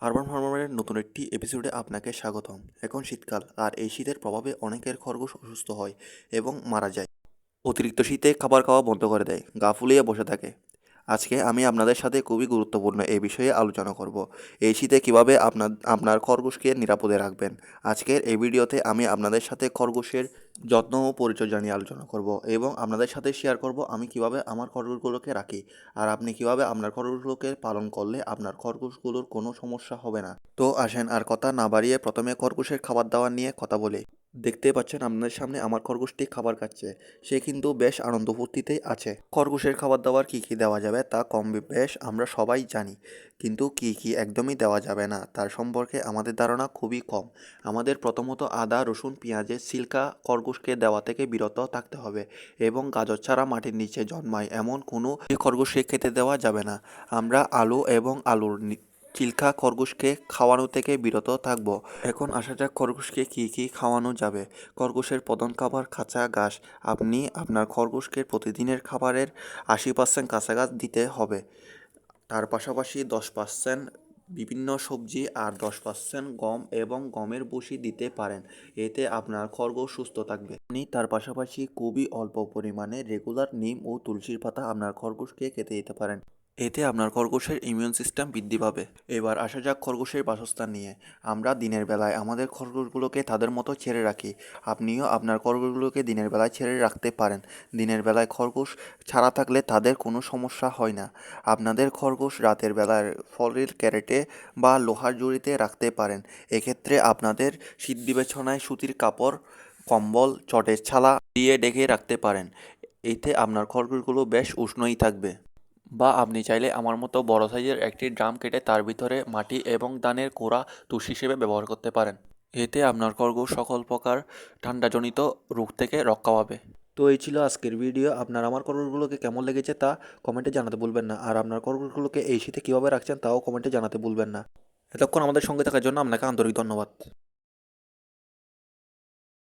Urban ফার্মারের নতুন একটি এপিসোডে আপনাকে স্বাগতম। এখন শীতকাল, আর এই শীতের প্রভাবে অনেকের খরগোশ অসুস্থ হয় এবং মারা যায়। অতিরিক্ত শীতে খাবার খাওয়া বন্ধ করে দেয়, গা ফুলিয়ে বসে থাকে। আজকে আমি আপনাদের সাথে খুবই গুরুত্বপূর্ণ এই বিষয়ে আলোচনা করব। এই শীতে কীভাবে আপনার আপনার খরগোশকে নিরাপদে রাখবেন? আজকের এই ভিডিওতে আমি আপনাদের সাথে খরগোশের যত্ন ও পরিচর্যা নিয়ে আলোচনা করব এবং আপনাদের সাথে শেয়ার করব আমি কীভাবে আমার খরগোশগুলোকে রাখি আর আপনি কীভাবে আপনার খরগোশগুলোকে পালন করলে আপনার খরগোশগুলোর কোনো সমস্যা হবে না। তো আসেন আর কথা না বাড়িয়ে প্রথমে খরগোশের খাবার দাবার নিয়ে কথা বলি। দেখতে পাচ্ছেন আপনাদের সামনে আমার খরগোশটি খাবার খাচ্ছে। সে কিন্তু বেশ আনন্দ ফুর্তিতেই আছে। খরগোশের খাবার দাবার কী কী দেওয়া যাবে তা কম বেশ আমরা সবাই জানি। কিন্তু কি কি একদমই দেওয়া যাবে না তার সম্পর্কে আমাদের ধারণা খুবই কম। আমাদের প্রথমত আদা, রসুন, পেঁয়াজের সিল্কা খরগোশকে দেওয়া থেকে বিরত থাকতে হবে এবং গাজর ছাড়া মাটির নিচে জন্মায় এমন কোনো খরগোশকে খেতে দেওয়া যাবে না। আমরা আলু এবং আলুর চিল্কা খরগোশকে খাওয়ানো থেকে বিরত থাকব। এখন আসা যাক খরগোশকে কী কী খাওয়ানো যাবে। খরগোশের প্রধান খাবার কাঁচা ঘাস। আপনি আপনার খরগোশকে প্রতিদিনের খাবারের আশি পার্সেন্ট কাঁচা ঘাস দিতে হবে। তার পাশাপাশি দশ পার্সেন্ট বিভিন্ন সবজি আর দশ পার্সেন্ট গম এবং গমের বসি দিতে পারেন। এতে আপনার খরগোশ সুস্থ থাকবে। আপনি তার পাশাপাশি খুবই অল্প পরিমাণে রেগুলার নিম ও তুলসীর পাতা আপনার খরগোশকে খেতে দিতে পারেন। এতে আপনার খরগোশের ইমিউন সিস্টেম বৃদ্ধি পাবে। এবার আসা যাক খরগোশের বাসস্থান নিয়ে। আমরা দিনের বেলায় আমাদের খরগোশগুলোকে তাদের মতো ছেড়ে রাখি। আপনিও আপনার খরগোশগুলোকে দিনের বেলায় ছেড়ে রাখতে পারেন। দিনের বেলায় খরগোশ ছাড়া থাকলে তাদের কোনো সমস্যা হয় না। আপনাদের খরগোশ রাতের বেলায় ফলের ক্যারেটে বা লোহার জড়িতে রাখতে পারেন। এক্ষেত্রে আপনাদের শীত বিবেচনায় সুতির কাপড়, কম্বল, চটের ছালা দিয়ে ডেকে রাখতে পারেন। এতে আপনার খরগোশগুলো বেশ উষ্ণই থাকবে। বা আপনি চাইলে আমার মতো বড় সাইজের একটি ড্রাম কেটে তার ভিতরে মাটি এবং দানের কোড়া তুষ হিসেবে ব্যবহার করতে পারেন। এতে আপনার খরগোশ সকল প্রকার ঠান্ডাজনিত রোগ থেকে রক্ষা পাবে। তো এই ছিল আজকের ভিডিও। আপনার আমার খরগোশগুলোকে কেমন লেগেছে তা কমেন্টে জানাতে ভুলবেন না। আর আপনার খরগোশগুলোকে এই শীতে কীভাবে রাখছেন তাও কমেন্টে জানাতে ভুলবেন না। এতক্ষণ আমাদের সঙ্গে থাকার জন্য আপনাকে আন্তরিক ধন্যবাদ।